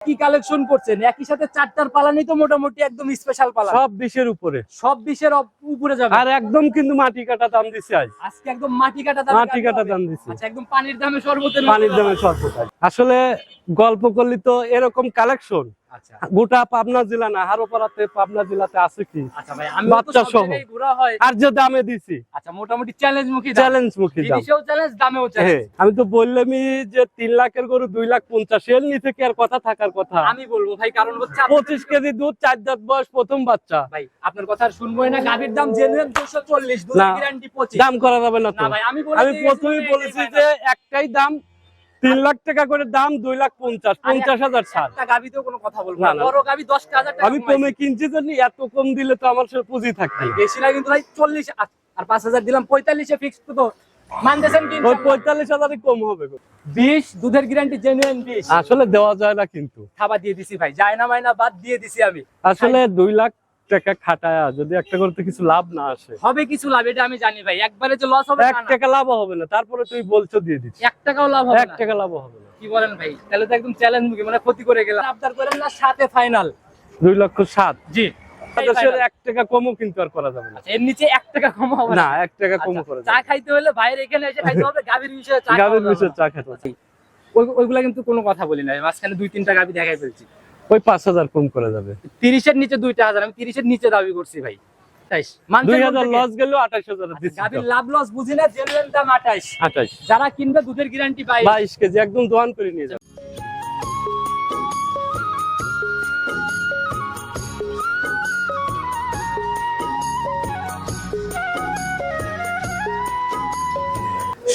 কি কালেকশন করছেন? একই সাথে চারটার পালানি তো মোটামুটি একদম স্পেশাল পালা। সব বিশের উপরে। সব বিশের উপরে যাবে। আর একদম কিন্তু মাটি কাটা দাম দিছে আজ। আজকে একদম মাটি কাটা দাম মাটি কাটা দাম দিছে। আচ্ছা একদম পানির দামে সর্বোচ্চ পানির দামে সর্বোচ্চ আসলে গল্প করলি তো এরকম কালেকশন গোটা পাবনা জেলা না হারোপাড়াতে পাবনা জেলাতে আছে কি? আচ্ছা ভাই আমি বাচ্চা সহ। আর যে দামে দিছি। আচ্ছা মোটামুটি চ্যালেঞ্জ মুখী চ্যালেঞ্জ মুখী চ্যালেঞ্জ দামেও চ্যালেঞ্জ আমি তো বললামই যে তিন লাখের গরু দুই লাখ পঞ্চাশ এর নিচে কি আর কথা থাকার কথা? আমি বলব ভাই কারণ হচ্ছে পঁচিশ কেজি দুধ চার দাঁত বয়স প্রথম বাচ্চা। ভাই আপনার কথা শুনবোই না গাভীর দাম জেনুইন 240 দুধের না। গ্যারান্টি 25 দাম করা যাবে না তো। না ভাই আমি বলে আমি প্রথমেই বলেছি যে একটাই দাম তিন লাখ টাকা করে দাম দুই লাখ পঞ্চাশ পঞ্চাশ হাজার ছাড়। একটা কোনো কথা বলব না, না না। বড় গাভী 10000 টাকা আমি কমে কিনছি জন্য এত কম দিলে তো আমার সে পুঁজি থাকবে বেশি না কিন্তু ভাই 40 আর- আর 5000 দিলাম 45 এ ফিক্স তো। মানতেছেন কি পঁয়তাল্লিশ হাজারই কম হবে। 20 দুধের গ্যারান্টি জেনুইন 20 আসলে দেওয়া যায় না কিন্তু। খাবার দিয়ে দিছি ভাই যায় না মাইনা বাদ দিয়ে দিছি আমি। আসলে দুই লাখ টাকা খাটায়া যদি একটা করতে কিছু লাভ না আসে। হবে কিছু লাভ এটা আমি জানি ভাই। একবারে যে লস হবে এক টাকা লাভ হবে না তারপরে তুই বলছো দিয়ে দিচ্ছি। এক টাকাও লাভ হবে এক টাকা লাভ হবে না। কি বলেন ভাই? তাহলে তো একদম চ্যালেঞ্জ মুখী মানে ক্ষতি করে গেলাম। করেন না সাথে ফাইনাল দুই লক্ষ সাত। জি। দেশের এক টাকা কমও কিন্তু আর করা যাবে না। আচ্ছা, এর নিচে এক টাকা কম হবে না? এক টাকা কমও আচ্ছা, করা চা খাইতে হলে বাইরে এখানে এসে খাইতে হবে গাভীর বিষয়ে চা গাভীর খাওয়া বিষয়ে চা খেতে ওইগুলা কিন্তু কোনো কথা বলি না মাঝখানে দুই তিনটা গাভী দেখাই ফেলছি। ওই পাঁচ হাজার কম করা যাবে। তিরিশের নিচে দুইটা হাজার আমি তিরিশের নিচে দাবি করছি ভাই। যারা কিনবে দুধের গ্যারান্টি বাইশ কেজি একদম দোয়ান করে নিয়ে যাবে।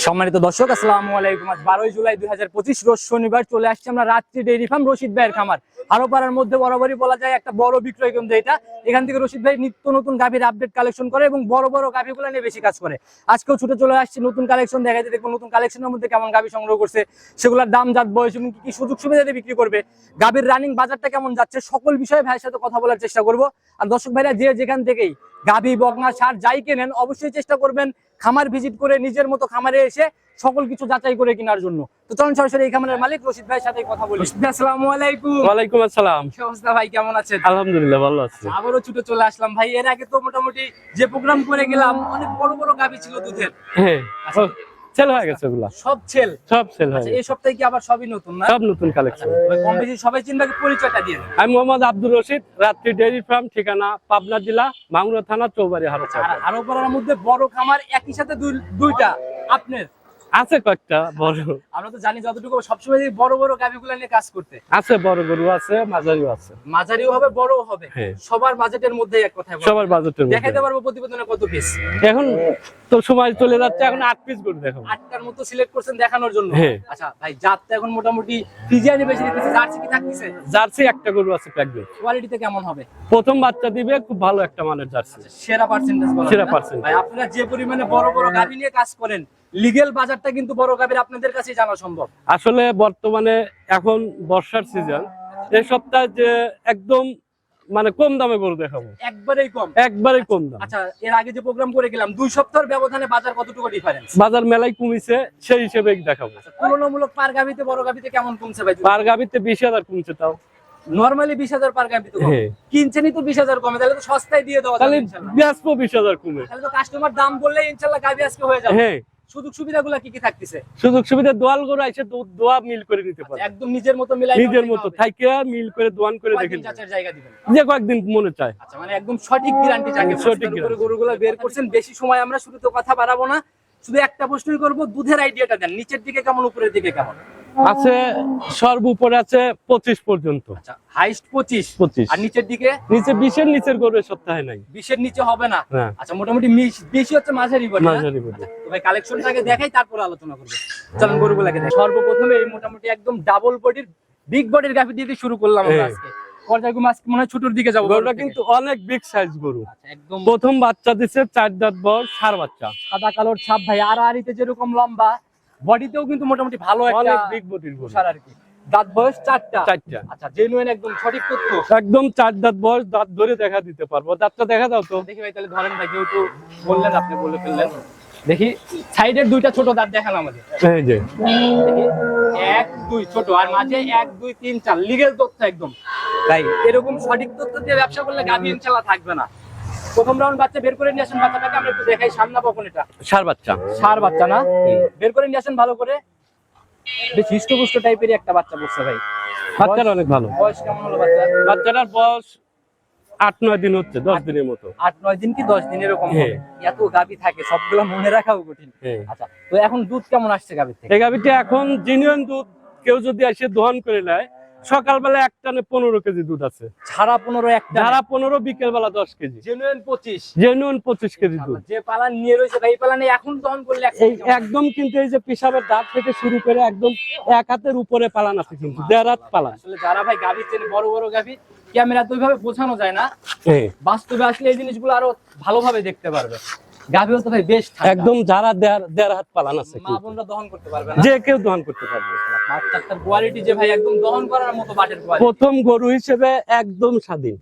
সম্মানিত দর্শক, আসসালামু আলাইকুম। আজ বারোই জুলাই দুই হাজার পঁচিশ, রোজ শনিবার চলে আসছে আমরা রাত্রি ডেইরি ফার্ম রশিদ ভাইয়ের খামার। আরও পাড়ার মধ্যে বরাবরই বলা যায় একটা বড় বিক্রয় কেন্দ্র এটা। এখান থেকে রশিদ ভাই নিত্য নতুন গাভীর আপডেট কালেকশন করে এবং বড় বড় গাভীগুলো নিয়ে বেশি কাজ করে। আজকেও ছুটে চলে আসছে নতুন কালেকশন দেখাইতে দেখব নতুন কালেকশনের মধ্যে কেমন গাভী সংগ্রহ করছে, সেগুলোর দাম, জাত, বয়স এবং কি কি সুযোগ সুবিধা দিয়ে বিক্রি করবে, গাভীর রানিং বাজারটা কেমন যাচ্ছে, সকল বিষয়ে ভাইয়ের সাথে কথা বলার চেষ্টা করব। আর দর্শক ভাইরা যে যেখান থেকেই গাভী, বকনা, সার যাই কেনেন, অবশ্যই চেষ্টা করবেন খামার ভিজিট করে নিজের মতো খামারে এসে সকল কিছু যাচাই করে কেনার জন্য। তো চলুন সরাসরি এই খামারের মালিক রশিদ ভাইয়ের সাথে কথা বলি। রশিদ ভাই, আসসালামু আলাইকুম। ওয়ালাইকুম আসসালাম। কি অবস্থা ভাই কেমন আছেন? আলহামদুলিল্লাহ ভালো আছি। আবারও ছুটে চলে আসলাম ভাই। এর আগে তো মোটামুটি যে প্রোগ্রাম করে গেলাম অনেক বড় বড় গাভী ছিল দুধের। হ্যাঁ। সেল হয়ে গেছে ওগুলা সব ছেল। সব সেল হয়ে আচ্ছা এই সপ্তাহে কি আবার সবই নতুন না? সব নতুন কালেকশন কম বেশি সবাই চিন্তা পরিচয়টা দিয়ে আমি মোহাম্মদ আব্দুর রশিদ রাত্রি ডেয়ারি ফার্ম ঠিকানা পাবনা জেলা মাংরা থানা চৌবাড়ি হারোচা। আর আরও পাড়ার মধ্যে বড় খামার একই সাথে দুই- দুইটা। আপনার? আছে কয়েকটা বড়। আমরা তো জানি যতটুকু সবসময় বড় বড় গাভীগুলো নিয়ে কাজ করতে। আছে বড় গরু আছে মাঝারিও আছে। মাঝারিও হবে বড়ও হবে। হ্যাঁ। সবার বাজেটের মধ্যে এক বলা সবার বাজেটের পারব প্রতিবেদনে কত পিস এখন তো সময় চলে যাচ্ছে এখন আট পিস গরু দেখো। আটটার মতো সিলেক্ট করছেন দেখানোর জন্য। হ্যাঁ। আচ্ছা ভাই জাত তো এখন মোটামুটি ফিজিয়ানি বেশি দিতেছে জার্সি কি থাকতেছে? জার্সি একটা গরু আছে প্যাকবে কোয়ালিটিতে কেমন হবে? প্রথম বাচ্চা দিবে খুব ভালো একটা মানের জার্সি। সেরা পার্সেন্টেজ সেরা percentage। ভাই আপনারা যে পরিমাণে বড় বড় গাভী নিয়ে কাজ করেন লিগেল বাজারটা কিন্তু বড় গাভীর আপনাদের কাছে জানা সম্ভব। আসলে বর্তমানে এখন বর্ষার সিজন এই সপ্তাহে যে একদম মানে কম দামে গরু দেখাবো। একবারেই কম। একবারে কম দাম। আচ্ছা এর আগে যে প্রোগ্রাম করে গেলাম দুই সপ্তাহের ব্যবধানে বাজার কতটুকু ডিফারেন্স বাজার মেলায় কমিছে সেই হিসেবে দেখাবো। তুলনামূলক পার গাভিতে বড় গাভিতে কেমন কমছে ভাই? পার গাবিতে বিশ হাজার কমছে তাও। নরমালি বিশ হাজার পার গাভিতে হ্যাঁ। কিনছেনই তো বিশ হাজার কমে তাহলে তো সস্তায় দিয়ে দেওয়া তাহলে বিশ হাজার কমে। তাহলে তো কাস্টমার দাম বললে ইনশাল্লাহ গাভি আজকে হয়ে যাবে। হ্যাঁ। সুযোগ সুবিধাগুলো কি কি থাকতেছে? সুযোগ সুবিধা দোয়াল গরু আইসে দোয়া মিল করে নিতে পারে। একদম নিজের মতো মিলাই নিজের মতো থাইকে মিল করে দোয়ান করে দেখেন কয়েকদিন জায়গা দিবেন। যে কয়েকদিন মনে চায়। আচ্ছা মানে একদম সঠিক গ্যারান্টি থাকে সঠিক গরুগুলো বের করছেন বেশি সময় আমরা শুরুতে কথা বাড়াবো না শুধু একটা প্রশ্নই করব দুধের আইডিয়াটা দেন নিচের দিকে কেমন উপরের দিকে কেমন? আছে সর্ব উপরে আছে পঁচিশ পর্যন্ত। আচ্ছা হাইস্ট পঁচিশ। পঁচিশ। আর নিচের দিকে? নিচে বিশের নিচের গরু সপ্তাহে নাই। বিশের নিচে হবে না? হ্যাঁ। আচ্ছা মোটামুটি মিশ- হচ্ছে মাঝারি বডি মাঝারি body। আচ্ছা, ভাই কালেকশনটাকে দেখাই তারপর আলোচনা করব। চলুন গরুগুলাকে দেখ। সর্বপ্রথমে এই মোটামুটি একদম ডাবল বডির বিগ বডির দিয়ে শুরু করলাম আমরা হ্যাঁ। আজকে। পর্যায়ক্রমে আজকে মনে হয় ছোটর দিকে যাব গরুটা কিন্তু অনেক বিগ সাইজ গরু। আচ্ছা, একদম প্রথম বাচ্চা দিছে চার দাঁত বয়স সার বাচ্চা। সাদা কালোর ছাপ ভাই আর আরিতে যেরকম লম্বা বডিতেও কিন্তু মোটামুটি ভালো একটা বিগ বডির গরু আর কি। দাঁত বয়স চারটা। চারটা। আচ্ছা জেনুইন একদম সঠিক তথ্য? একদম চার দাঁত বয়স দাঁত ধরে দেখা দিতে পারব। দাঁতটা দেখা দাও তো। দেখি ভাই তাহলে ধরেন ভাই যেহেতু বললেন আপনি বলে ফেললেন। দেখি সাইডের দুইটা ছোট দাঁত দেখালাম আমাদের। এই যে। দেখি এক দুই ছোট আর মাঝে এক দুই তিন চার। লিগেল তথ্য একদম। তাই এরকম সঠিক তথ্য দিয়ে ব্যবসা করলে গাভী ইনশাল্লাহ থাকবে না। প্রথম রাউন্ড বাচ্চা বের করে নিয়ে আসেন বাচ্চাটাকে আমরা একটু দেখাই সামনা এটা। সার বাচ্চা। সার বাচ্চা না? বের করে নিয়ে আসেন ভালো করে। বেশ হৃষ্টপুষ্ট টাইপেরই একটা বাচ্চা বসছে ভাই। বাচ্চাটা অনেক ভালো। বয়স কেমন হলো বাচ্চার বাচ্চাটার বয়স আট নয় দিন হচ্ছে দশ দিনের মতো। আট নয় দিন কি দশ দিন এরকম। হ্যাঁ। এত গাভী থাকে সবগুলো মনে রাখাও কঠিন। হ্যাঁ। আচ্ছা তো এখন দুধ কেমন আসছে গাভীর থেকে? এই গাভিটা এখন জিনিয়ন দুধ কেউ যদি এসে দহন করে নেয় সকালবেলা এক টানে পনেরো কেজি দুধ আছে। ছাড়া পনেরো একটা যারা পনেরো বিকেল বেলা দশ কেজি। জেনুইন পঁচিশ। জেনুইন পঁচিশ কেজি দুধ। যে পালান নিয়ে রয়েছে ভাই এখন দহন করলে একদম কিন্তু এই যে পেশাবের দাঁত থেকে শুরু করে একদম এক হাতের উপরে পালান আছে কিন্তু দেড় হাত পালান। আসলে যারা ভাই গাভী চেনে বড় বড় গাভী ক্যামেরা তো ওইভাবে বোঝানো যায় না। হ্যাঁ, বাস্তবে আসলে এই জিনিসগুলো আরও ভালোভাবে দেখতে পারবে। গাভীও তো ভাই বেশ একদম যারা দেড় হাত পালান আছে মা বোনরা দহন করতে পারবে না? যে কেউ দহন করতে পারবে। বাচ্চাটার কোয়ালিটি যে ভাই একদম দহন করার মতো বাটের কোয়ালিটি প্রথম গরু হিসেবে একদম স্বাধীন।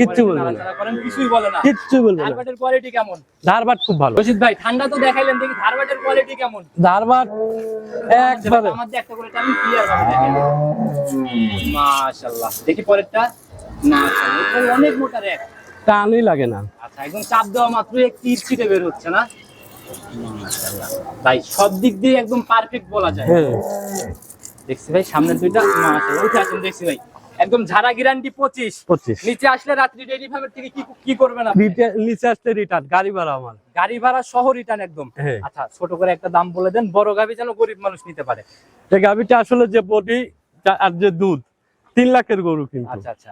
কিচ্ছু বলবে না। কিছুই বলে না। কিচ্ছু বলবে না। কোয়ালিটি কেমন? ধারবাট খুব ভালো। রশিদ ভাই ঠান্ডা তো দেখাইলেন দেখি ধারবাটের কোয়ালিটি কেমন? ধারবাট একবারে। আমার দিয়ে একটা করে আমি ক্লিয়ার ভাবে মাশাআল্লাহ দেখি পরেরটা। মাশাআল্লাহ অনেক মোটা টানই লাগে না। আচ্ছা একদম চাপ দেওয়া মাত্র এক তীর ছিটে বের হচ্ছে না। ভাই সব দিক দিয়ে একদম পারফেক্ট বলা যায়। হ্যাঁ। দেখছি ভাই সামনের দুইটা মাশাআল্লাহ উঠে আসেন দেখছি ভাই। একদম ঝাড়া গ্যারান্টি পঁচিশ। পঁচিশ। নিচে আসলে রাত্রি ডেইরি ফার্মের থেকে কি কি করবেন আপনি? নিচে- নিচে আসতে রিটার্ন গাড়ি ভাড়া আমার। গাড়ি ভাড়া সহ রিটার্ন একদম। হ্যাঁ। আচ্ছা ছোট করে একটা দাম বলে দেন। বড় গাভি যেন গরিব মানুষ নিতে পারে। এই গাভিটা আসলে যে বডি আর যে দুধ তিন লাখের গরু কিন্তু। আচ্ছা আচ্ছা।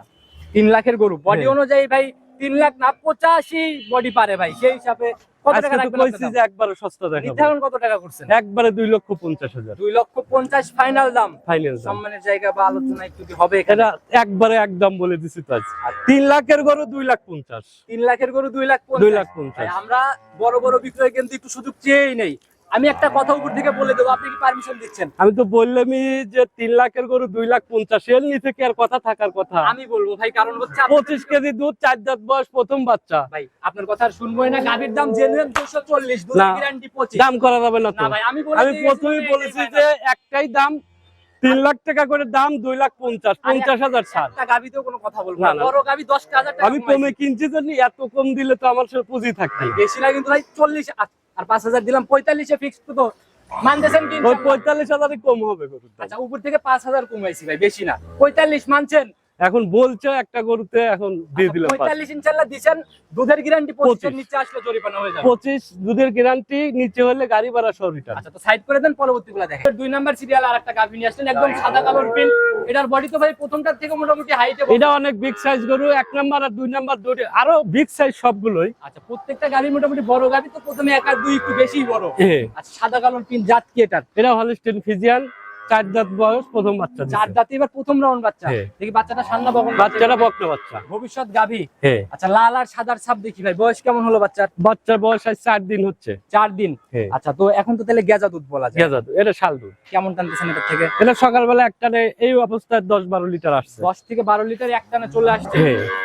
তিন লাখের গরু। বডি হ্যাঁ। অনুযায়ী ভাই তিন লাখ না পঁচাশি বডি পারে ভাই সেই হিসাবে? একবারে সস্তা দেখাবো। নির্ধারণ কত টাকা করছেন? একবারে দুই লক্ষ পঞ্চাশ হাজার। দুই লক্ষ পঞ্চাশ ফাইনাল দাম। ফাইনাল দাম। সম্মানের জায়গা বা আলোচনা হবে এখানে। একবারে একদম বলে দিছি তো তিন লাখের গরু দুই লাখ পঞ্চাশ। তিন লাখের গরু দুই লাখ দুই লাখ পঞ্চাশ। আমরা বড় বড় বিক্রয় কিন্তু একটু সুযোগ চেয়েই নেই। আমি একটা কথা উপর থেকে বলে দেবো আপনি কি পারমিশন দিচ্ছেন? আমি তো বললামই যে তিন লাখের গরু দুই লাখ পঞ্চাশ এর নিচে কি আর কথা থাকার কথা? আমি বলব ভাই কারণ হচ্ছে পঁচিশ কেজি দুধ চার দাঁত বয়স প্রথম বাচ্চা। ভাই আপনার কথা আর শুনবোই না গাভীর দাম জেনুয়েন দুশো চল্লিশ। দাম করা যাবে না ভাই আমি আমি প্রথমেই বলেছি যে একটাই দাম তিন লাখ টাকা করে দাম দুই লাখ পঞ্চাশ পঞ্চাশ হাজার ছাড়। কোনো কথা বলব না। বড় গাভী হাজার আমি। কমে কিনছি জানি এত কম দিলে তো আমার সে পুঁজি থাকবে বেশি না কিন্তু ভাই চল্লিশ আর পাঁচ হাজার দিলাম পঁয়তাল্লিশে ফিক্স তো মানতেছেন কি পঁয়তাল্লিশ হাজারই কম হবে আচ্ছা উপর থেকে পাঁচ হাজার কমাইছি ভাই বেশি না। পঁয়তাল্লিশ মানছেন এখন বলছে একটা গরুতে এখন দিয়ে দিলে পাঁচ। পঁয়তাল্লিশ ইনশাল্লাহ দিচ্ছেন। দুধের গ্যারান্টি পঁচিশের পঁচিশ। নিচে আসলে জরিমানা হয়ে যাবে। পঁচিশ দুধের গ্যারান্টি নিচে হলে গাড়ি ভাড়া সহ রিটার্ন আচ্ছা তো সাইড করে দেন পরবর্তী গুলা দেখেন দুই নাম্বার সিরিয়াল আর একটা গাভী নিয়ে আসলেন একদম সাদা কালোর প্রিন্ট এটার বডি তো ভাই প্রথমটার থেকে মোটামুটি হাইটে এটা অনেক বিগ সাইজ গরু এক নাম্বার আর দুই নাম্বার দুটি আরও বিগ সাইজ সবগুলোই। আচ্ছা প্রত্যেকটা গাভী মোটামুটি বড় গাভী তো প্রথমে এক আর দুই একটু বেশি বড়। আচ্ছা সাদা কালোর প্রিন্ট জাত কি এটার? এটা হলিস্টিন ফিজিয়ান চার দাঁত বয়স প্রথম বাচ্চা চার দাঁতে এবার প্রথম রাউন্ড বাচ্চা। হ্যাঁ। দেখি বাচ্চাটা সান্না বকন বাচ্চাটা বকনা বাচ্চা। ভবিষ্যৎ গাভী। হ্যাঁ। আচ্ছা লাল আর সাদার ছাপ দেখি ভাই। বয়স কেমন হলো বাচ্চার? বাচ্চার বয়স আজ চার দিন হচ্ছে। চার দিন? হ্যাঁ। আচ্ছা তো এখন তো তাহলে গেজা দুধ বলা যায়। গেজা দুধ, এটা শাল দুধ। কেমন টানতেছেন এটার থেকে? এটা সকালবেলা একটানে এই অবস্থায় দশ বারো লিটার আসছে। দশ থেকে বারো লিটার একটানে চলে আসছে।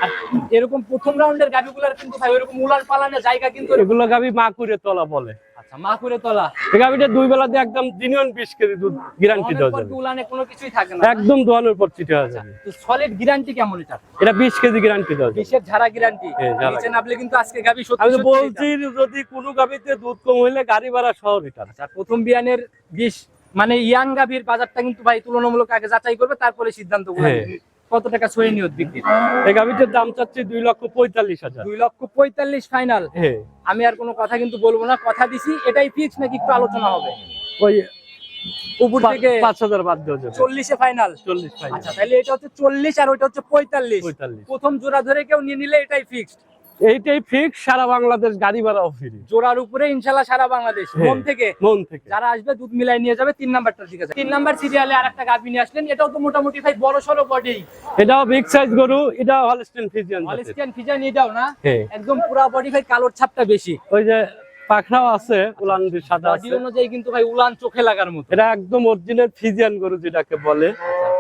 আর এরকম প্রথম রাউন্ডের গাভিগুলার কিন্তু ভাই ওরকম পালানের জায়গা কিন্তু এগুলো গাবি মা করে তোলা বলে। আচ্ছা মা করে এই গাবিটা দুই বেলা একদম জিনিয়ন বিশ কেজি দুধ গ্যারান্টি দহনের দেওয়া যাবে। উলানে কোনো কিছুই থাকে না। একদম দোয়ানোর পর চিটে হয়ে যাবে। তো সলিড গ্যারান্টি কেমন এটা এটা বিশ কেজি গ্যারান্টি দেওয়া যাবে। বিশের ঝাড়া গ্যারান্টি নিচে নামলে কিন্তু আজকে গাভি সত্যি আমি বলছি যদি কোনো গাবিতে দুধ কম হইলে গাড়ি ভাড়া সহ রিটার্ন আচ্ছা প্রথম বিয়ানের বিষ মানে ইয়াং গাভীর বাজারটা কিন্তু ভাই তুলনামূলক আগে যাচাই করবে তারপরে সিদ্ধান্ত হ্যাঁ। কত টাকা ছয় নিয়ত বিক্রি? এই গাবিটার দাম চাচ্ছি দুই লক্ষ পঁয়তাল্লিশ হাজার। দুই লক্ষ পঁয়তাল্লিশ ফাইনাল। আমি আর কোনো কথা কিন্তু বলব না কথা দিছি এটাই ফিক্স নাকি একটু আলোচনা হবে? ওই উপর থেকে পাঁচ হাজার বাদ দেওয়া যাবে চল্লিশে ফাইনাল চল্লিশ আচ্ছা তাহলে এটা হচ্ছে চল্লিশ আর ওইটা হচ্ছে পঁয়তাল্লিশ। পঁয়তাল্লিশ। প্রথম জোড়া ধরে কেউ নিয়ে নিলে এটাই ফিক্সড এইটাই ফিক্স সারা বাংলাদেশ গাড়ি ভাড়াও ফ্রি জোড়ার উপরে ইনশাল্লাহ সারা বাংলাদেশ হ্যাঁ। মন থেকে। মন থেকে। যারা আসবে দুধ মিলাই নিয়ে যাবে তিন নাম্বারটা ঠিক আছে তিন নাম্বার সিরিয়ালে আর একটা গাভী নিয়ে আসলেন এটাও তো মোটামুটি ভাই বড় সড়ো বডি এটাও বিগ সাইজ গরু এটাও হলস্টেন ফিজিয়ান জাতের। হলিস্টিয়ান ফিজান এটাও না? হ্যাঁ। একদম পুরা বডি ভাই কালোর ছাপটা বেশি। ওই যে পাখরাও আছে উলান সাদা আছে। অনুযায়ী কিন্তু ভাই উলান চোখে লাগার মতো। এটা একদম অরিজিনাল ফিজিয়ান গরু যেটাকে বলে।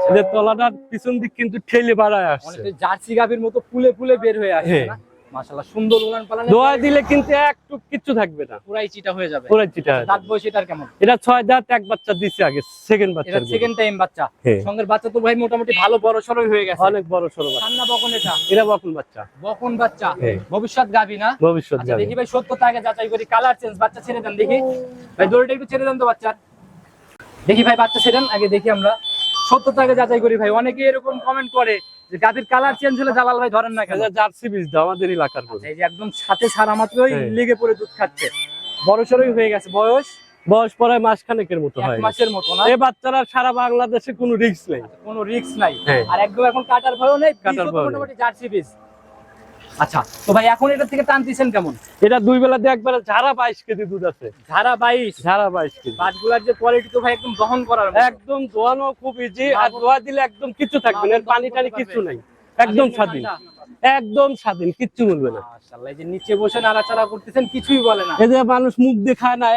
এদের তলাটার পিছন দিক কিন্তু ঠেলে বাড়ায় আসছে। জার্সি গাভীর মতো ফুলে ফুলে বের হয়ে আসে হ্যাঁ। না? মাশাআল্লাহ সুন্দর উলান পালান দোয়া দিলে কিন্তু একটু কিচ্ছু থাকবে না। পুরাই চিটা হয়ে যাবে। পুরো চিটা দাঁত বয়স এটার কেমন? এটা ছয় দাঁত এক বাচ্চা দিছে আগে সেকেন্ড বাচ্চা এটা সেকেন্ড টাইম বাচ্চা। সঙ্গের বাচ্চা তো ভাই মোটামুটি ভালো বড় সরই হয়ে গেছে। অনেক বড় বাচ্চা। কান্না বকন এটা। এটা বকুল বাচ্চা। বকন বাচ্চা। হ্যাঁ। ভবিষ্যৎ গাবি না? ভবিষ্যৎ আচ্ছা দেখি ভাই সত্য আগে যাচাই করি কালার চেঞ্জ বাচ্চা ছেড়ে দেন দেখি। ভাই দড়িটা একটু ছেড়ে দেন তো বাচ্চার দেখি ভাই বাচ্চা ছেড়েন আগে দেখি আমরা। সত্য আগে যাচাই করি ভাই অনেকে এরকম কমেন্ট করে যে গাদির কালার চেঞ্জ হলে জালাল ভাই ধরেন না কেন? জার্সি বীজ দাও আমাদের এলাকার গরু। এই যে একদম সাথে সারা মাত্রই হ্যাঁ। লেগে পড়ে দুধ খাচ্ছে। বড় সরই হয়ে গেছে। বয়স? বয়স পরে মাস খানেকের মতো হয় মাসের মতো না? এই বাচ্চারা সারা বাংলাদেশে কোনো রিস্ক নেই। কোনো রিস্ক নাই। আর একদম এখন কাটার ভয়ও নেই। কাটার নেই। মোটামুটি জার্সি বীজ আচ্ছা তো ভাই এখন এটা থেকে টানতেছেন কেমন? এটা দুই বেলা দিয়ে একবারে ঝাড়া বাইশ কেজি দুধ আছে। ধারা বাইশ? ঝাড়া বাইশ কেজি। বাটগুলার যে কোয়ালিটি তো ভাই একদম দহন করার একদম ধোয়ানো খুব ইজি আর ধোয়া দিলে একদম কিচ্ছু থাকবে না পানি টানি কিচ্ছু নাই। একদম স্বাধীন। একদম স্বাধীন কিচ্ছু বলবে না। যে নিচে বসে নাড়াচাড়া করতেছেন কিছুই বলে না। এই যে মানুষ মুখ দিয়ে খায় না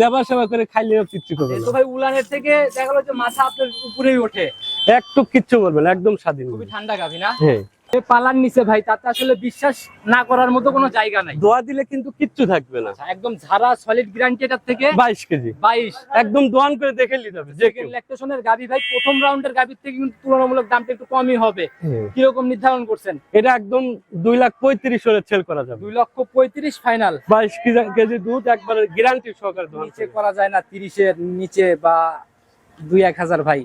দেবা সেবা করে খাইলে কিচ্ছু করবে না। তো ভাই উলানের থেকে দেখা গেলো যে মাথা আপনার উপরেই ওঠে। একটু কিচ্ছু বলবে না একদম স্বাধীন খুবই ঠান্ডা গাভি না? হ্যাঁ। পালার নিচে ভাই তাতে আসলে বিশ্বাস না করার মতো কোনো জায়গা নাই। দোয়া দিলে কিন্তু কিচ্ছু থাকবে না। আচ্ছা, একদম ঝাড়া সলিড গ্যারান্টি এটার থেকে বাইশ কেজি। বাইশ। একদম দোয়ান করে দেখে নিতে হবে ল্যাকটেশনের ভাই প্রথম রাউন্ডের গাভির থেকে কিন্তু তুলনামূলক দামটা একটু কমই হবে। কীরকম নির্ধারণ করছেন? এটা একদম দুই লাখ পঁয়ত্রিশ হলে সেল করা যাবে। দুই লক্ষ পঁয়ত্রিশ ফাইনাল বাইশ কেজি দুধ একবারে গ্যারান্টি সহকারে নিচে করা। যায় না তিরিশের নিচে বা দুই এক হাজার ভাই।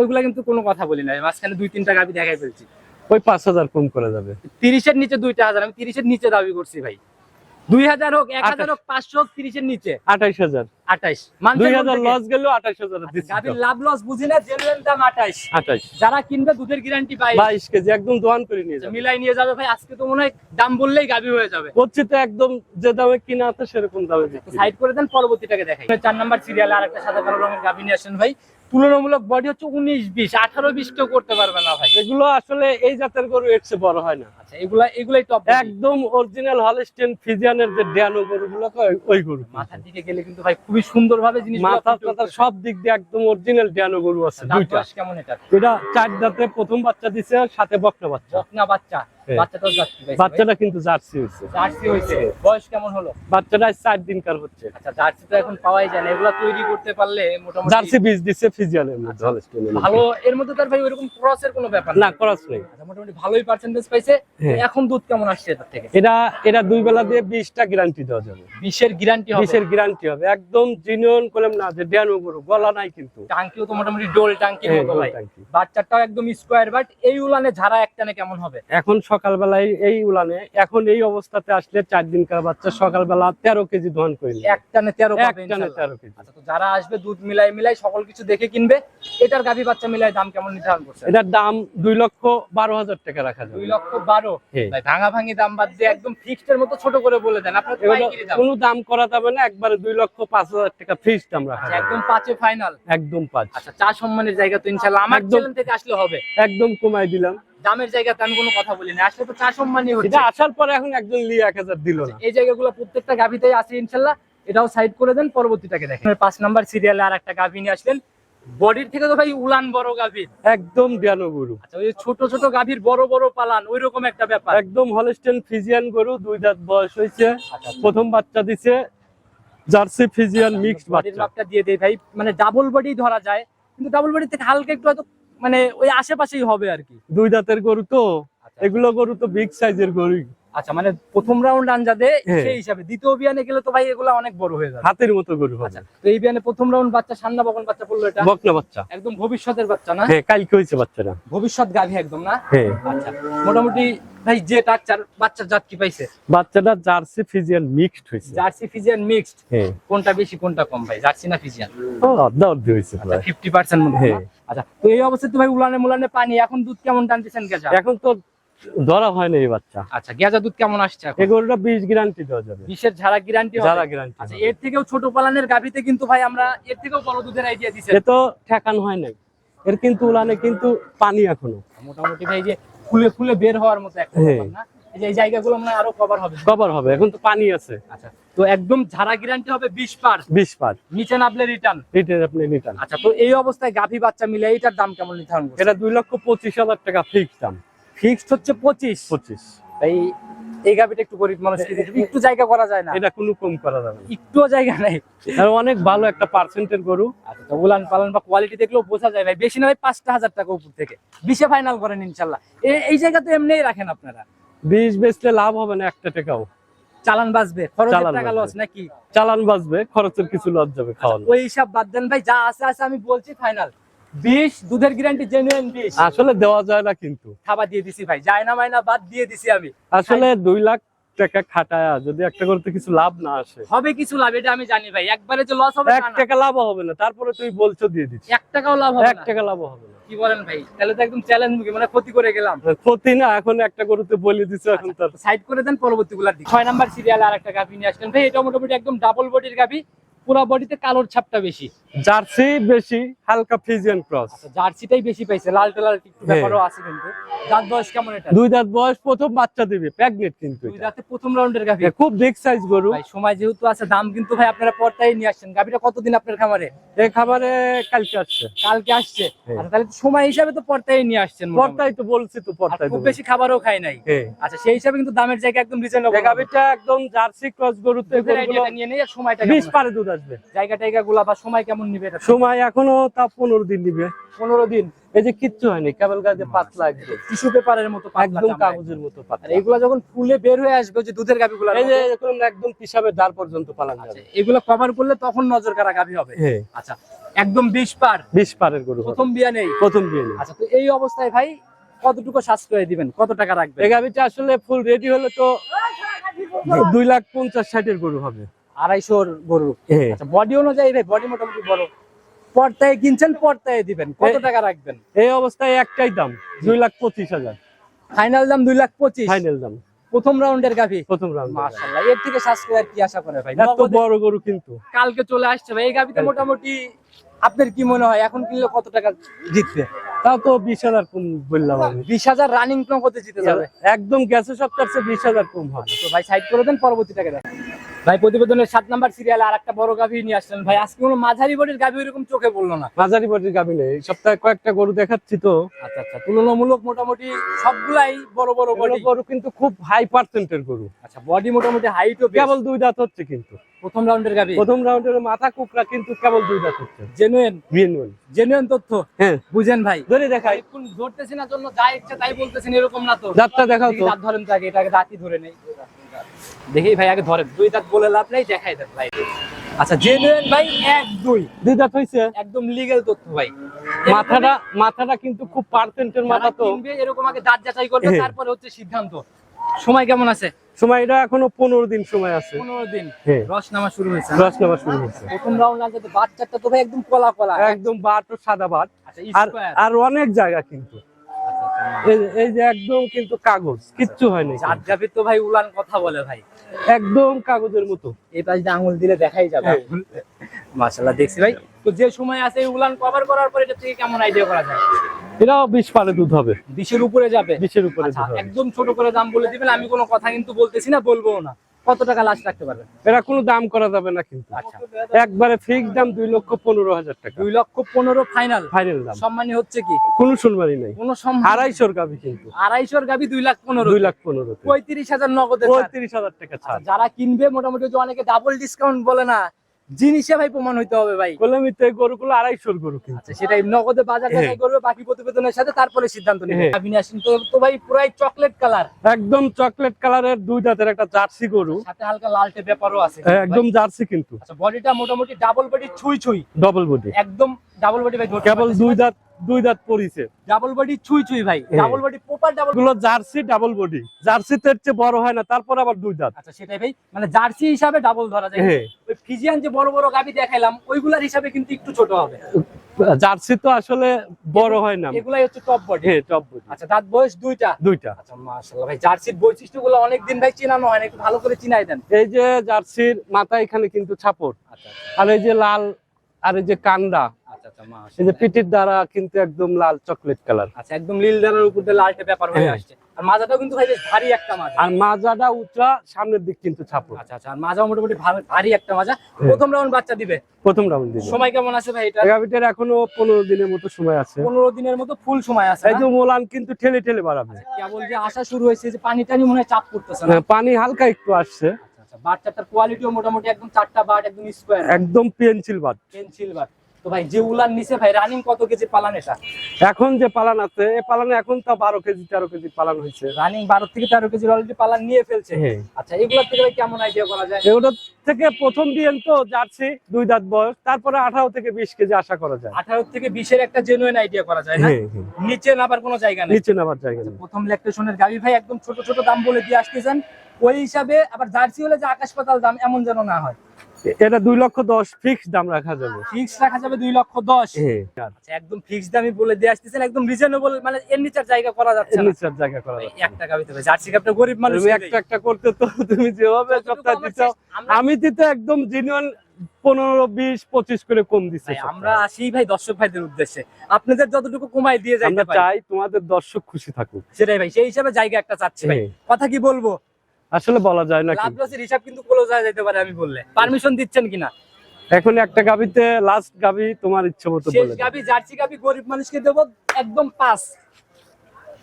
ওইগুলা কিন্তু কোনো কথা বলি না মাঝখানে দুই তিনটা গাভি দেখাই ফেলছি। ওই পাঁচ হাজার কম করা যাবে। তিরিশের নিচে দুইটা হাজার আমি তিরিশের নিচে দাবি করছি ভাই। দুই হাজার হোক এক হাজার আঠাশ। হোক পাঁচশো হোক তিরিশের নিচে। আঠাইশ হাজার। আঠাইশ। দুই হাজার লস আঠাইশ হাজার দিচ্ছি লাভ লস বুঝি না দাম আঠাইশ। আঠাইশ। যারা কিনবে দুধের গ্যারান্টি পাই বাইশ কেজি একদম দোয়ান করে নিয়ে যাবে। মিলাই নিয়ে যাবে ভাই আজকে তো মনে হয় দাম বললেই গাভি হয়ে যাবে। তো একদম যে দামে কিনা আছে সেরকম দামে সাইড করে দেন পরবর্তীটাকে দেখাই। চার নাম্বার সিরিয়ালে আর একটা সাদা কালো রঙের গাভি নিয়ে আসেন ভাই। তুলনামূলক বডি হচ্ছে উনিশ বিশ আঠারো বিশ কেউ করতে পারবে না ভাই। এগুলো আসলে এই জাতের গরু এর চেয়ে বড় হয় না। আচ্ছা এগুলা এগুলাই টপ একদম অরিজিনাল হলস্টেন ফিজিয়ানের যে ড্যানো গরুগুলো ওই- ওই গরু মাথার দিকে গেলে কিন্তু ভাই খুবই সুন্দর ভাবে জিনিস মাথা টাথা সব দিক দিয়ে একদম অরিজিনাল ড্যানো গরু আছে দুইটা। কেমন এটা? এটা চার দাঁতে প্রথম বাচ্চা দিছে সাথে বকনা বাচ্চা। বকনা বাচ্চা। বাচ্চাটাও যাচ্ছে বাচ্চাটা কিন্তু জার্সি হয়েছে জার্সি হয়েছে বয়স কেমন হলো? বাচ্চাটা চার দিনকার হচ্ছে। আচ্ছা জার্সি তো এখন পাওয়াই যায় না। এগুলা তৈরি করতে পারলে মোটামুটি জার্সি বীজ দিচ্ছে ফিজিয়ানের মধ্যে। ভালো এর মধ্যে। তার ভাই ক্রসের কোনো ব্যাপার না না খরচ নেই। মোটামুটি ভালোই পার্সেন্টেজ পাইছে। হ্যাঁ। এখন দুধ কেমন আসছে এটার থেকে? এটা এটা দুই বেলা দিয়ে গ্যারান্টি দেওয়া যাবে। বিশের গ্যারান্টি হবে? বিশের গ্যারান্টি হবে। একদম জিনিয়ন করলাম না যে ড্যানো গরু গলা নাই কিন্তু। টাঙ্কিও তো মোটামুটি ডোল টাঙ্কির হ্যাঁ, মতো ভাই। বাচ্চাটাও একদম স্কোয়ার বাট এই উলানে ঝাড়া একটানে কেমন হবে? এখন সকালবেলায় এই উলানে এখন এই অবস্থাতে আসলে চার দিনকার বাচ্চা সকালবেলা তেরো কেজি দোহান করিলে একটানে তেরো তেরো কেজি। আচ্ছা তো যারা আসবে দুধ মিলাই মিলাই সকল কিছু দেখে কিনবে এটার গাভী বাচ্চা মিলাই দাম কেমন নির্ধারণ করছে? এটার দাম দুই লক্ষ বারো হাজার টাকা রাখা যাবে। দুই লক্ষ বারো। ভাঙা ভাঙি দাম বাদ দিয়ে একদম ফিক্সড এর মতো ছোট করে বলে দেন আপনার কোনো দাম করা যাবে না একবারে দুই লক্ষ পাঁচ হাজার টাকা ফিক্স দাম রাখা আচ্ছা, একদম পাঁচে ফাইনাল একদম পাঁচ। আচ্ছা চা সম্মানের জায়গা তো ইনশাল্লাহ আমার। থেকে আসলে হবে। একদম কমাই দিলাম। দামের জায়গাতে আমি কোনো কথা বলি না আসলে তো চা সম্মানই এটা হচ্ছে আসার পরে এখন একজন লিয়ে এক হাজার দিল না। এই জায়গাগুলো প্রত্যেকটা গাভিতেই আছে ইনশাল্লাহ। এটাও সাইড করে দেন পরবর্তীটাকে দেখেন। পাঁচ নাম্বার সিরিয়ালে আর একটা গাভি নিয়ে আসলেন। বডির থেকে তো ভাই উলান বড় গাভীর একদম ড্যানো গরু। আচ্ছা ওই ছোট ছোট গাভীর বড় বড় পালান ওই রকম একটা ব্যাপার। একদম হলস্টেন ফিজিয়ান গরু দুই দাঁত বয়স হয়েছে। আচ্ছা, প্রথম বাচ্চা দিছে জার্সি ফিজিয়ান মিক্সড বাচ্চা। দিয়ে দেই ভাই। মানে ডাবল বডি ধরা যায় কিন্তু ডাবল বডি থেকে হালকা একটু হয়তো মানে ওই আশেপাশেই হবে আর কি। দুই দাঁতের গরু তো আচ্ছা, এগুলো গরু তো বিগ সাইজের গরু আচ্ছা মানে প্রথম রাউন্ড আনজাদে হ্যাঁ। সেই হিসাবে। দ্বিতীয় বিয়ানে গেলে তো ভাই এগুলো অনেক বড় হয়ে যাবে। হাতের মতো গরু আচ্ছা তো এই বিয়ানে প্রথম রাউন্ড বাচ্চা সান্না বকন বাচ্চা পড়ল এটা? বকনা বাচ্চা। একদম ভবিষ্যতের বাচ্চা না? হ্যাঁ কালকে হয়েছে বাচ্চাটা। ভবিষ্যৎ গাভী একদম না? হ্যাঁ। আচ্ছা মোটামুটি ভাই যে টাকচার বাচ্চার জাত কি পাইছে? বাচ্চাটা জার্সি ফিজিয়ান মিক্সড হয়েছে। জার্সি ফিজিয়ান মিক্সড হ্যাঁ। কোনটা বেশি কোনটা কম ভাই? জার্সি না ফিজিয়ান? ও অর্ধা অর্ধি হয়েছে আচ্ছা। ফিফটি পার্সেন্ট মধ্যে হ্যাঁ। আচ্ছা তো এই অবস্থায় তো ভাই উলানে মুলানে পানি এখন দুধ কেমন টানতেছেন গেজা? এখন তো ধরা হয় না এই বাচ্চা। আচ্ছা গেজা দুধ কেমন আসছে গরুটা বিশ গ্যারান্টি দেওয়া যাবে। বিশের ঝাড়া গ্যারান্টি যারা গ্যারান্টি আচ্ছা এর থেকেও ছোট পালানের গাভিতে কিন্তু ভাই আমরা এর থেকেও বড় দুধের আইডিয়া দিছে এ তো ঠেকানো হয় নাই। এর কিন্তু উলানে কিন্তু পানি এখনও। মোটামুটি ভাই যে ফুলে ফুলে বের হওয়ার মতো একটা হ্যাঁ। না? এই জায়গাগুলো মনে আরও কভার হবে। কভার হবে এখন তো পানি আছে। আচ্ছা তো একদম ঝাড়া গ্যারান্টি হবে বিশ পার? বিশ পার। নিচে নামলে রিটার্ন রিটার্ন আপনি নিতেন আচ্ছা তো এই অবস্থায় গাভী বাচ্চা মিলে এইটার দাম কেমন নির্ধারণ করছে এটা দুই লক্ষ পঁচিশ হাজার টাকা ফিক্স দাম। ফিক্সড হচ্ছে পঁচিশ। পঁচিশ। এই এই গাবিটা একটু গরিব মানুষকে একটু জায়গা করা যায় না। এটা কোনো কম করা যাবে না। একটুও জায়গা নেই। আর অনেক ভালো একটা পার্সেন্টের গরু। আচ্ছা তো উলান পালন বা কোয়ালিটি দেখলেও বোঝা যায় বেশি না ভাই পাঁচটা হাজার টাকা উপর থেকে। বিশে ফাইনাল করেন ইনশাল্লাহ। এই জায়গা তো এমনিই রাখেন আপনারা। বীজ বেচলে লাভ হবে না একটা টাকাও। চালান বাঁচবে। খরচের টাকা লস নাকি? চালান বাঁচবে খরচের কিছু লস যাবে খাওয়ানো। ওই হিসাব বাদ দেন ভাই যা আছে আছে আমি বলছি ফাইনাল বিশ দুধের গ্যারান্টি জেনুইন বিশ আসলে দেওয়া যায় না কিন্তু। খাবার দিয়ে দিছি ভাই যায় না মাইনা বাদ দিয়ে দিছি আমি। আসলে দুই লাখ টাকা খাটায়া যদি একটা করতে কিছু লাভ না আসে। হবে কিছু লাভ এটা আমি জানি ভাই। একবারে যে লস হবে এক টাকা লাভ হবে না তারপরে তুই বলছো দিয়ে দিচ্ছি। এক টাকাও লাভ হবে এক টাকা লাভ হবে না। কি বলেন ভাই? তাহলে তো একদম চ্যালেঞ্জ মুখে মানে ক্ষতি করে গেলাম। ক্ষতি না এখন একটা গরুতে বলে দিছো এখন তার সাইড করে দেন পরবর্তী গুলার দিকে। ছয় নাম্বার সিরিয়ালে আর একটা গাভি নিয়ে আসলেন। ভাই এটা মোটামুটি একদম ডাবল বডির গাভি। পুরো বডিতে কালোর ছাপটা বেশি। জার্সি বেশি হালকা ফিজিয়ান ক্রস। আচ্ছা জার্সিটাই বেশি পাইছে লাল একটু হ্যাঁ। ব্যাপারও আছে কিন্তু। দাঁত বয়স কেমন এটা? দুই দাঁত বয়স প্রথম বাচ্চা দিবে প্রেগনেন্ট কিন্তু দুই দাঁতে প্রথম রাউন্ডের গাভি। খুব বিগ সাইজ গরু। ভাই সময় যেহেতু আছে দাম কিন্তু ভাই আপনারা নিয়ে আসছেন। গাভিটা কতদিন আপনার খামারে? এই খাবারে কালকে আসছে। কালকে আসছে? হ্যাঁ। আচ্ছা তাহলে সময় হিসাবে তো পর্তায় নিয়ে আসছেন মোটামুটি। তো বলছি তো পর্দায় খুব বেশি খাবারও খাই নাই। হ্যাঁ। আচ্ছা সেই হিসাবে কিন্তু দামের জায়গা একদম রিজনেবল গাভিটা একদম জার্সি ক্রস গরুতে গরুগুলো নিয়ে নেই সময়টা বিশ কেমন পারে দুধ আসবে। জায়গা টাইগা গুলা বা সময় কেমন নিবে এটা? সময় এখনও তা পনেরো দিন নিবে। পনেরো দিন? এই যে কিচ্ছু হয়নি কেবল গাছে পাতলা একদম টিস্যু পেপারের মতো একদম কাগজের মতো আর পাতলা এগুলা যখন ফুলে বের হয়ে আসবে যে দুধের গাভি গুলা এই যে একদম পিসাবে দাঁড় পর্যন্ত পালান যাবে। এগুলো কভার করলে তখন নজর কারা গাভি হবে? আচ্ছা একদম বিশ পার। বিশ পারের গরু প্রথম বিয়া নেই? প্রথম বিয়ে নেই। আচ্ছা তো এই অবস্থায় ভাই কতটুকু সাশ্রয় দিবেন? কত টাকা রাখবেন? এই গাভিটা আসলে ফুল রেডি হলে তো দুই লাখ পঞ্চাশ ষাটের গরু হবে। আড়াইশোর গরু। হ্যাঁ। আচ্ছা বডি অনুযায়ী ভাই বডি মোটামুটি বড়। পর্তায় কিনছেন পর্তায় দিবেন। কত টাকা রাখবেন? এই অবস্থায় একটাই দাম দুই লাখ পঁচিশ হাজার। ফাইনাল দাম দুই লাখ পঁচিশ। ফাইনাল দাম। প্রথম রাউন্ডের গাভি? প্রথম রাউন্ড মাশাআল্লাহ এর থেকে আর কি আশা করে ভাই? এত বড় গরু কিন্তু। কালকে চলে আসছে ভাই এই গাভিতে। মোটামুটি আপনার কি মনে হয়? এখন কিনলে কত টাকা জিতবে? তাও তো বিশ হাজার কম বললাম আমি। বিশ হাজার রানিং নগদে জিতে যাবে। একদম গ্যাসের সপ্তাহ বিশ হাজার কম হবে তো ভাই সাইড করে দেন পরবর্তী টাকা দেন। ভাই প্রতিবেদনের সাত নাম্বার সিরিয়ালে আর একটা বড় গাভি নিয়ে আসলেন। ভাই আজকে কোনো মাঝারি বডির গাভি ওইরকম চোখে পড়ল না। মাঝারি বডির গাভি নেই। এই সপ্তাহে কয়েকটা গরু দেখাচ্ছি তো। আচ্ছা আচ্ছা তুলনামূলক মোটামুটি সবগুলাই বড় বড় বডি গরু কিন্তু খুব হাই পার্সেন্টের গরু। আচ্ছা বডি মোটামুটি হাইটও কেবল দুই দাঁত হচ্ছে কিন্তু। প্রথম রাউন্ডের গাভি প্রথম রাউন্ডের মাথা কুকরা কিন্তু কেবল দুই দাঁত হচ্ছে জেনুইন জেনুইন তথ্য? হ্যাঁ। বুঝেন ভাই। ধরে দেখাই। এখন ধরতেছি না জন্য যা ইচ্ছা তাই বলতেছেন এরকম না তো। দাঁতটা দেখাও তো। দাঁত ধরেন তো আগে এটাকে দাঁতই ধরে নেই। দেখি ভাই আগে ধরেন। দুই দাঁত বলে লাভ নেই দেখাই দেন ভাই। আচ্ছা জেনুইন ভাই এক দুই। দুই দাঁত হয়েছে একদম লিগেল তথ্য ভাই। মাথাটা মাথাটা কিন্তু খুব পার্সেন্টের মাথা মাথা তো। এরকম আগে দাঁত যাচাই করবে হ্যাঁ। তারপরে হচ্ছে সিদ্ধান্ত। সময় কেমন আছে? সময় এটা এখনও পনেরো দিন সময় আছে। পনেরো দিন। হ্যাঁ। রস নামা শুরু হয়েছে রস নেওয়া শুরু হয়েছে। প্রথম রাউন্ড আনতে তো বাচ্চাটা তো একদম কলা কলা। একদম বাট ও সাদা বাট। আচ্ছা আর অনেক জায়গা কিন্তু। এই এই যে একদম কিন্তু কাগজ কিচ্ছু হয়নি জাত তো ভাই উলান কথা বলে ভাই। একদম কাগজের মতো। এই পাশ দিয়ে আঙুল দিলে দেখাই যাবে। হ্যাঁ। মাশাআল্লাহ দেখছি ভাই। তো যে সময় আছে এই উলান কভার করার পর এটা থেকে কেমন আইডিয়া করা যায়? এটাও বিশ পারে দুধ হবে। বিশের উপরে যাবে? বিশের উপরে আচ্ছা একদম ছোট করে দাম বলে দিবেন আমি কোনো কথা কিন্তু বলতেছি না বলব না। কত টাকা লাস্ট রাখতে পারবেন? এটা কোনো দাম করা যাবে না কিন্তু। আচ্ছা। একবারে ফিক্স দাম দুই লক্ষ পনেরো হাজার টাকা। দুই লক্ষ পনেরো ফাইনাল ফাইনাল দাম। সম্মানী হচ্ছে কি? কোনো শুনবানি নেই। কোনো সম্মান আড়াইশোর গাবি কিন্তু। আড়াইশোর গাবি দুই লাখ পনেরো। দুই লাখ পনেরো পঁয়ত্রিশ হাজার নগদে পঁয়ত্রিশ হাজার টাকা আচ্ছা, ছাড় যারা কিনবে মোটামুটি অনেকে ডাবল ডিসকাউন্ট বলে না। জিনিসে ভাই প্রমাণ হইতে হবে ভাই। কলমিতে গরুগুলো আড়াইশোর গরু আচ্ছা সেটাই নগদে বাজার হ্যাঁ। যাচাই করবে বাকি প্রতিবেদনের সাথে তারপরে সিদ্ধান্ত নেবে। হ্যাঁ। তো তো ভাই পুরাই চকলেট কালার একদম চকলেট কালারের দুই দাঁতের একটা জার্সি গরু। সাথে হালকা লালটে ব্যাপারও আছে একদম জার্সি কিন্তু। আচ্ছা বডিটা মোটামুটি ডাবল বডি ছুঁই ছুঁই। ডাবল বডি একদম ডাবল বডি ভাই কেবল দুই দাঁত দুই দাঁত পরিছে। ডাবল বডি ছুঁই ছুঁই ভাই। ডাবল বডি প্রপার ডাবলগুলো জার্সি ডাবল বডি জার্সিতে চেয়ে বড় হয় না তারপর আবার দুই দাঁত। আচ্ছা সেটাই ভাই। মানে জার্সি হিসাবে ডাবল ধরা যায়। হ্যাঁ। ওই ফিজিয়ান যে বড় বড় গাবি দেখাইলাম ওইগুলার হিসাবে কিন্তু একটু ছোট হবে। জার্সি তো আসলে বড় হয় না। এগুলাই হচ্ছে টপ বডি হ্যাঁ টপ বডি আচ্ছা দাঁত বয়স দুইটা? দুইটা। আচ্ছা মাশাআল্লাহ ভাই জার্সির বৈশিষ্ট্যগুলো অনেকদিন ভাই চেনানো হয় না একটু ভালো করে চিনাই দেন। এই যে জার্সির মাথা এখানে কিন্তু ছাপট আচ্ছা আর এই যে লাল আর এই যে কান্ডা আচ্ছা আচ্ছা এই যে পিঠির দ্বারা কিন্তু একদম লাল চকলেট কালার। আচ্ছা একদম লীল দারের উপর দিয়ে লালটে ব্যাপার হয়ে হ্যাঁ। আসছে। আর মাজাটাও কিন্তু ভাই বেশ ভারী একটা মাজা। আর মাজাটা উঁচা সামনের দিক কিন্তু ছাপো আচ্ছা আচ্ছা আর মাজাও মোটামুটি ভারী একটা মাজা। প্রথম রাউন্ড বাচ্চা দিবে? প্রথম রাউন্ড সময় কেমন আছে ভাই এটা? গাভিটার এখনও পনেরো দিনের মতো সময় আছে। পনেরো দিনের মতো ফুল সময় আছে এই না? যে মোলান কিন্তু ঠেলে ঠেলে বাড়াবে। কেবল যে আসা শুরু হয়েছে যে পানি টানি মনে হয় চাপ করতেছে না? হ্যাঁ, পানি হালকা একটু আসছে। আচ্ছা আচ্ছা বাচ্চাটার কোয়ালিটিও মোটামুটি একদম চারটা বাট একদম স্কোয়ার একদম পেন্সিল বাদ পেন্সিল বাট। তো ভাই যে উলান নিচে ভাই রানিং কত কেজি পালান এটা? এখন যে পালান আছে এ পালানে এখন তা বারো কেজি তেরো কেজি পালান হয়েছে। রানিং বারো থেকে তেরো কেজির অলরেডি পালান নিয়ে ফেলছে। হ্যাঁ। আচ্ছা এগুলোর থেকে ভাই কেমন আইডিয়া করা যায়? এগুলো থেকে প্রথম বিয়েন তো জার্সি দুই দাঁত বয়স তারপরে আঠারো থেকে বিশ কেজি আশা করা যায়। আঠারো থেকে বিশের একটা জেনুইন আইডিয়া করা যায় না হ্যাঁ হ্যাঁ। নিচে নাবার কোনো জায়গা নেই। নিচে নামার জায়গা নেই। প্রথম ল্যাকটেশনের গাড়ি ভাই একদম ছোট ছোট দাম বলে দিয়ে আসতেছেন ওই হিসাবে আবার জার্সি হলে যে আকাশ পাতাল দাম এমন যেন না হয়। এটা দুই লক্ষ দশ ফিক্স দাম রাখা যাবে। ফিক্স রাখা যাবে দুই লক্ষ দশ? হ্যাঁ। আচ্ছা, একদম ফিক্স দামই বলে দিয়ে আসতেছেন একদম রিজনেবল মানে এর নিচের জায়গা করা যাচ্ছে এর নিচের জায়গা করা যাবে এক টাকা হবে জার্সি কাপটা গরিব মানুষ তুমি একটা একটা করতে তো তুমি যেভাবে সপ্তাহে দিচ্ছ আমি দিতে একদম জেনুয়ান পনেরো বিশ পঁচিশ করে কম দিচ্ছি আমরা আসি ভাই দর্শক ভাইদের উদ্দেশ্যে। আপনাদের যতটুকু কমাই দিয়ে যাই চাই তোমাদের দর্শক খুশি থাকুক। সেটাই ভাই সেই হিসাবে জায়গা একটা চাচ্ছি ভাই। হ্যাঁ। কথা কি বলব? আসলে বলা যায় না লাভ লসের হিসাব কিন্তু ক্লোজ হয়ে যেতে পারে আমি বললে। পারমিশন দিচ্ছেন কিনা? এখন একটা গাবিতে লাস্ট গাবি তোমার ইচ্ছে মতো বলে। গাবি জার্সি গাবি গরিব মানুষকে দেবো একদম পাস।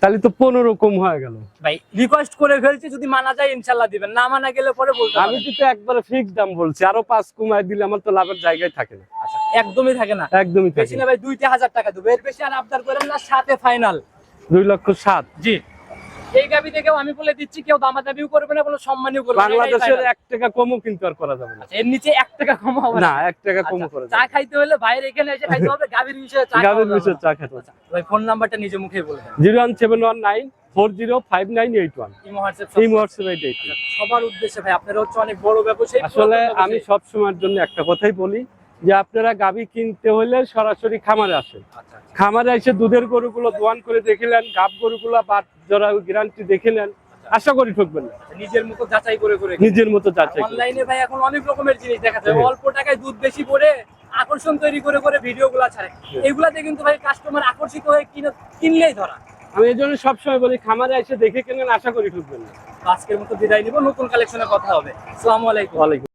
তাহলে তো পনেরো কম হয়ে গেল। ভাই রিকোয়েস্ট করে ফেলছি যদি মানা যায় ইনশাল্লাহ দিবেন। না মানা গেলে পরে বলতে আমি পারেন। তো একবারে ফিক্স দাম বলছি আরও পাঁচ কমায় দিলে আমার তো লাভের জায়গায় থাকে না। আচ্ছা, একদমই থাকে না। একদমই থাকে না। না। ভাই দুইটা হাজার টাকা দেবো। এর বেশি আর আবদার করেন না সাথে ফাইনাল দুই লক্ষ সাত। জি। এই গাবি থেকেও আমি বলে দিচ্ছি কেউ দামাদামিও করবে না কোনো সম্মানীয় করবে বাংলাদেশের এক টাকা কমও কিন্তু আর করা যাবে না। আচ্ছা, এর নিচে এক টাকা কম হবে না? এক টাকা কমও আচ্ছা, করা চা খাইতে হলে বাইরে এখানে এসে খাইতে হবে গাবির বিষয়ে চা গাবির বিষয়ে চা খেতে আচ্ছা, ভাই ফোন নাম্বারটা নিজে মুখে বলে zero one seven one nine four zero five nine eight one. সবার উদ্দেশ্যে ভাই আপনারা হচ্ছে অনেক বড় ব্যবসায়ী আসলে আমি। সব সময়ের জন্য একটা কথাই বলি যে আপনারা গাবি কিনতে হলে সরাসরি খামারে আসেন। আচ্ছা আচ্ছা। খামারে এসে দুধের গরুগুলো দোয়ান করে দেখিলেন গাব গরুগুলো বা জোড়া গ্যারান্টি দেখিলেন আশা করি ঠকবেন না। আচ্ছা, নিজের মতো যাচাই করে করে নিজের মতো যাচাই অনলাইনে ভাই এখন অনেক রকমের জিনিস দেখা যায়। অল্প টাকায় দুধ বেশি পড়ে আকর্ষণ তৈরি করে করে ভিডিও গুলা ছাড়ে এগুলাতে কিন্তু ভাই কাস্টমার আকর্ষিত হয়ে কিনে কিনলেই ধরা। আমি এই জন্য সবসময় বলি খামারে এসে দেখে কেনেন আশা করি ঠকবেন না। আজকের মতো বিদায় নিব। নতুন কালেকশনে কথা হবে। আসসালামু আলাইকুম। ওয়ালাইকুম